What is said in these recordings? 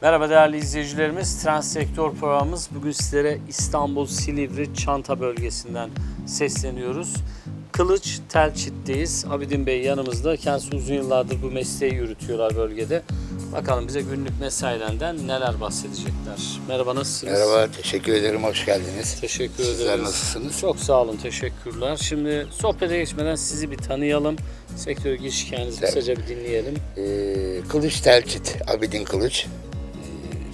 Merhaba değerli izleyicilerimiz. Transsektör programımız bugün sizlere İstanbul Silivri Çanta bölgesinden sesleniyoruz. Kılıç Telçit'teyiz. Abidin Bey yanımızda. Kendisi uzun yıllardır bu mesleği yürütüyorlar bölgede. Bakalım bize günlük mesailerinden neler bahsedecekler. Merhaba nasılsınız? Merhaba, teşekkür ederim. Hoş geldiniz. Teşekkür Sizler ederiz. nasılsınız? Çok sağ olun, teşekkürler. Şimdi sohbete geçmeden sizi bir tanıyalım. Sektöre giriş hikayenizi kısaca bir dinleyelim. Ee, Kılıç Telçit, Abidin Kılıç.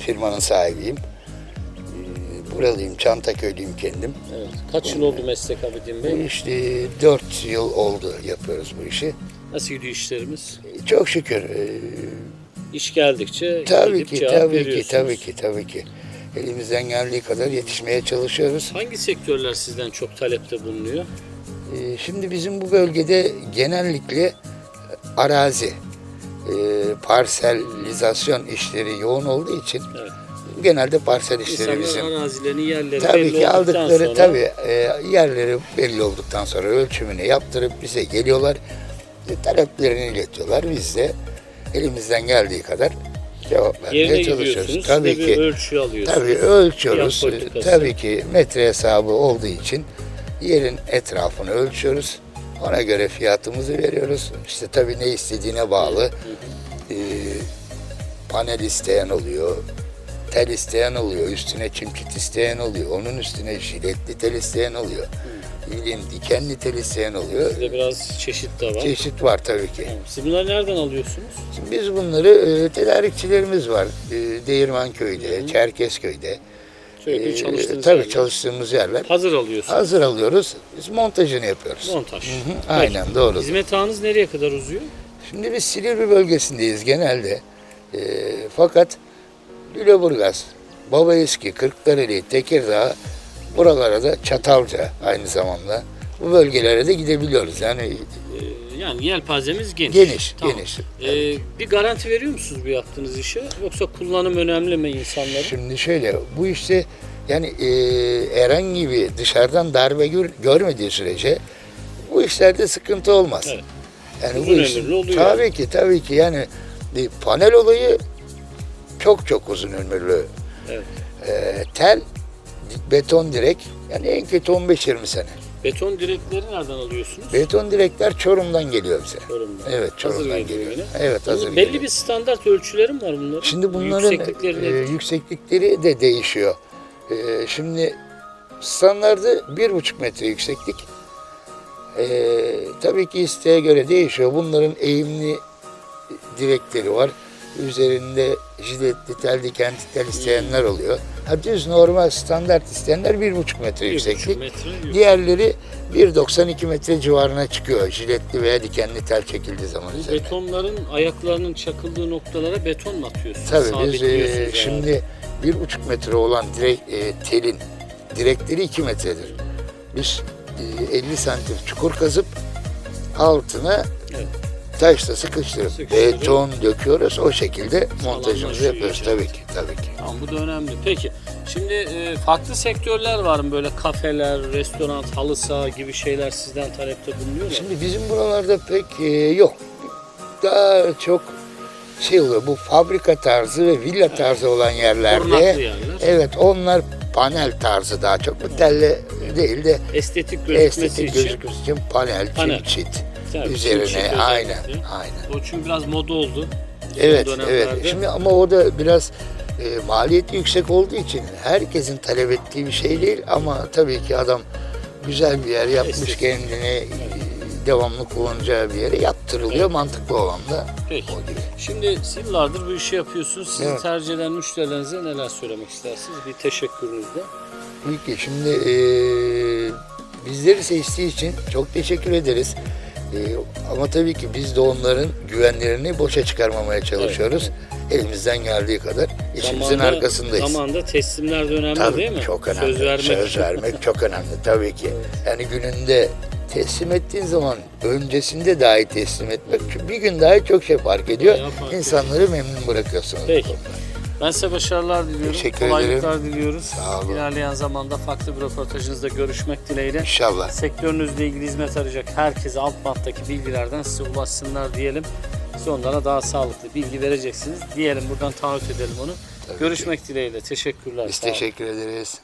Firmanın sahibiyim. Ee, buralıyım, Çantaköy'lüyüm kendim. Evet. Kaç yıl oldu meslek Abidin Bey? işte 4 yıl oldu yapıyoruz bu işi. Nasıl gidiyor işlerimiz? Ee, Çok şükür. ee, İş geldikçe tabii ki, tabii ki, tabii ki, tabii ki. Elimizden geldiği kadar yetişmeye çalışıyoruz. Hangi sektörler sizden çok talepte bulunuyor? Şimdi bizim bu bölgede genellikle arazi, e, parsellizasyon işleri yoğun olduğu için Evet. genelde parsel işleri İnsanlar bizim. arazilerini, yerleri Tabii belli ki aldıkları sonra tabii e, yerleri belli olduktan sonra ölçümünü yaptırıp bize geliyorlar. E, taleplerini iletiyorlar. Biz de elimizden geldiği kadar cevap vermeye çalışıyoruz. Tabii ki. ölçü alıyorsunuz. Tabii ölçüyoruz. Tabii ki metre hesabı olduğu için yerin etrafını ölçüyoruz. Ona göre fiyatımızı veriyoruz. İşte tabii ne istediğine bağlı. Ee, panel isteyen oluyor. Tel isteyen oluyor. Üstüne çimçit isteyen oluyor. Onun üstüne jiletli tel isteyen oluyor. Bildiğin dikenli tel isteyen oluyor. Sizde biraz çeşit de var. Çeşit var tabii ki. Tamam. Siz bunları nereden alıyorsunuz? Şimdi biz bunları e, tedarikçilerimiz var. E, Değirmenköy'de, Çerkezköy'de. Sürekli çalıştığınız tabii yerler. çalıştığımız yerler. Hazır alıyorsunuz. Hazır alıyoruz. Biz montajını yapıyoruz. Montaj. Hı hı, Peki. Aynen doğru. Hizmet ağınız nereye kadar uzuyor? Şimdi biz Silivri bölgesindeyiz genelde. Ee, fakat Lüleburgaz, Babaeski, Kırklareli, Tekirdağ buralara da Çatalca aynı zamanda bu bölgelere de gidebiliyoruz. Yani Ee, yani yelpazemiz geniş. geniş, Tamam. geniş. Ee, bir garanti veriyor musunuz bu yaptığınız işe? Yoksa kullanım önemli mi insanların? Şimdi şöyle bu işte yani e, herhangi bir dışarıdan darbe gör- görmediği sürece bu işlerde sıkıntı olmaz. Evet. Yani Uzun bu iş- oluyor Tabii ki tabii ki yani e, panel olayı çok çok uzun ömürlü. Evet. E, tel, beton direk yani en kötü 15-20 sene. Beton direkleri nereden alıyorsunuz? Beton direkler Çorum'dan geliyor bize. Çorum'dan. Evet Hazır Çorum'dan geliyor geliyor. öyle. Evet hazır belli geliyor. bir standart ölçüleri mi var bunların? Şimdi bunların Yükseklikleri e, yükseklikleri de değişiyor. E, şimdi standardı bir buçuk metre yükseklik. E, tabii ki isteğe göre değişiyor. Bunların eğimli direkleri var. Üzerinde jiletli tel diken tel isteyenler oluyor. Ha, düz normal standart isteyenler bir buçuk metre yükseklik. metre Diğerleri 1.92 metre civarına çıkıyor. Jiletli veya dikenli tel çekildiği zaman Bu üzerine. betonların ayaklarının çakıldığı noktalara beton mu atıyorsunuz? Tabii biz e, şimdi bir buçuk metre olan direk, e, telin direkleri 2 metredir. Biz e, 50 santim çukur kazıp altına Evet. Taşla sıkıştırıp Sıkıştırıp- beton döküyoruz. O şekilde montajımızı yapıyoruz tabii ki. Tabii ki. Tamam bu da önemli. Peki şimdi e, farklı sektörler var mı böyle kafeler, restoran, halı saha gibi şeyler sizden talepte bulunuyor mu? Şimdi bizim buralarda pek e, yok. Daha çok şey oluyor bu fabrika tarzı ve villa tarzı olan yerlerde. Korunaklı yerler. Evet onlar panel tarzı daha çok. Bu telle değil de Estetik gözükmesi estetik için. gözükmesi için panel, Panel. çimçit Tabii, üzerine aynen aynen. O çünkü biraz moda oldu. Evet evet. Şimdi ama o da biraz e, maliyeti yüksek olduğu için herkesin talep ettiği bir şey değil ama tabii ki adam güzel bir yer yapmış kendine e, devamlı kullanacağı bir yere yaptırılıyor mantıklı olan da Peki. o gibi. Şimdi yıllardır bu işi yapıyorsunuz. Sizi Evet. tercih eden müşterilerinize neler söylemek istersiniz? Bir teşekkürünüzle. Peki şimdi e, bizleri seçtiği için çok teşekkür ederiz. E, ama tabii ki biz de onların güvenlerini boşa çıkarmamaya çalışıyoruz. Elimizden geldiği kadar işimizin Zamanda- arkasındayız. Zamanda teslimler de önemli Tabii değil mi? çok önemli. Söz vermek. Söz vermek çok önemli tabii ki. Yani gününde teslim ettiğin zaman öncesinde dahi teslim etmek bir gün daha çok şey fark ediyor. Bayağı fark İnsanları memnun bırakıyorsunuz. Peki. Ben size başarılar diliyorum. Teşekkür Kolaylıklar diliyoruz. Sağ olun. İlerleyen zamanda farklı bir röportajınızda görüşmek dileğiyle. İnşallah. Sektörünüzle ilgili hizmet arayacak herkese alt battaki bilgilerden size ulaşsınlar diyelim. Siz onlara daha sağlıklı bilgi vereceksiniz. Diyelim buradan taahhüt edelim onu. Tabii Görüşmek dileğiyle. Teşekkürler. Biz teşekkür ederiz.